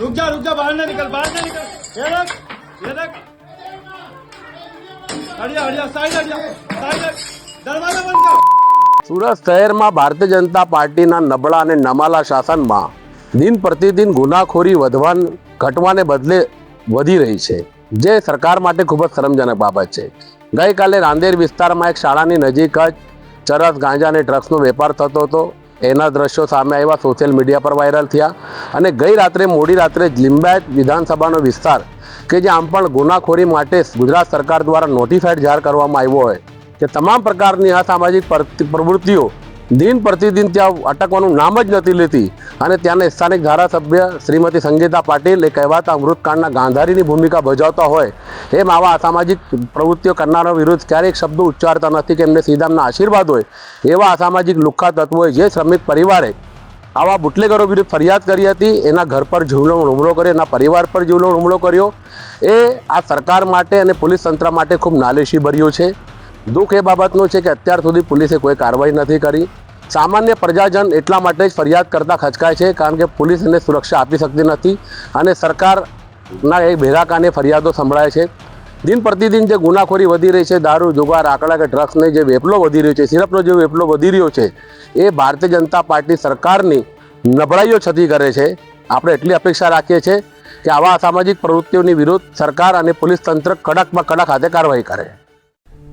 रुक जा रुक जा बाहर ना निकल बाहर ना निकल ये देख ये देख हटिया हटिया साइड हटिया साइड हट दरवाजा बंद कर સુરત શહેરમાં ભારતીય જનતા પાર્ટીના નબળા અને નમાલા શાસનમાં દિન પ્રતિદિન ગુનાખોરી વધવા ઘટવાને બદલે વધી રહી છે જે સરકાર માટે ખૂબ જ શરમજનક બાબત છે ગઈકાલે રાંદેર વિસ્તારમાં એક શાળાની નજીક જ ચરસ ગાંજા અને ડ્રગ્સનો વેપાર થતો હતો એના દ્રશ્યો સામે આવ્યા સોશિયલ મીડિયા પર વાયરલ થયા અને ગઈ રાત્રે, મોડી રાત્રે લિંબાયત વિધાનસભાનો વિસ્તાર કે જે આમ પણ ગુનાખોરી માટે ગુજરાત સરકાર દ્વારા નોટિફાઈડ જાહેર કરવામાં આવ્યો હોય. કે તમામ પ્રકારની અસામાજિક પર- પ્રવૃત્તિઓ દિન પ્રતિદિન ત્યાં અટકવાનું નામ જ નથી લેતી. અને ત્યાંના સ્થાનિક ધારાસભ્ય શ્રીમતી સંગીતા પાટીલ એ કહેવાતા અમૃતકાંડના ગાંધારીની ભૂમિકા ભજવતા હોય એમ આવા અસામાજિક પ્રવૃત્તિઓ કરનારા વિરુદ્ધ ક્યારેક શબ્દો ઉચ્ચારતા નથી કે એમને સીધામના આશીર્વાદ હોય એવા અસામાજિક લુખ્ખા તત્વોએ જે શ્રમિક પરિવારે આવા બુટલેગરો વિરુદ્ધ ફરિયાદ કરી હતી, એના ઘર પર જીવલેણ હુમલો કર્યો, એના પરિવાર પર જીવનો હુમલો કર્યો. એ આ સરકાર માટે અને પોલીસ તંત્ર માટે ખૂબ નાલેશી ભર્યું છે. દુઃખ એ બાબતનું છે કે અત્યાર સુધી પોલીસે કોઈ કાર્યવાહી નથી કરી. સામાન્ય પ્રજાજન એટલા માટે જ ફરિયાદ કરતા ખચકાય છે, કારણ કે પોલીસ એને સુરક્ષા આપી શકતી નથી અને સરકારના એ ભેગા કાને ફરિયાદો સંભળાય છે. દિન પ્રતિદિન જે ગુનાખોરી વધી રહી છે, દારૂ, જુગાર, આંકડા કે ડ્રગ્સને જે વેપલો વધી રહ્યો છે, સિરપનો જે વેપલો વધી રહ્યો છે, એ ભારતીય જનતા પાર્ટી સરકારની નબળાઈઓ છતી કરે છે. આપણે એટલી અપેક્ષા રાખીએ છીએ કે આવા અસામાજિક પ્રવૃત્તિઓની વિરુદ્ધ સરકાર અને પોલીસ તંત્ર કડકમાં કડક હાથે કાર્યવાહી કરે.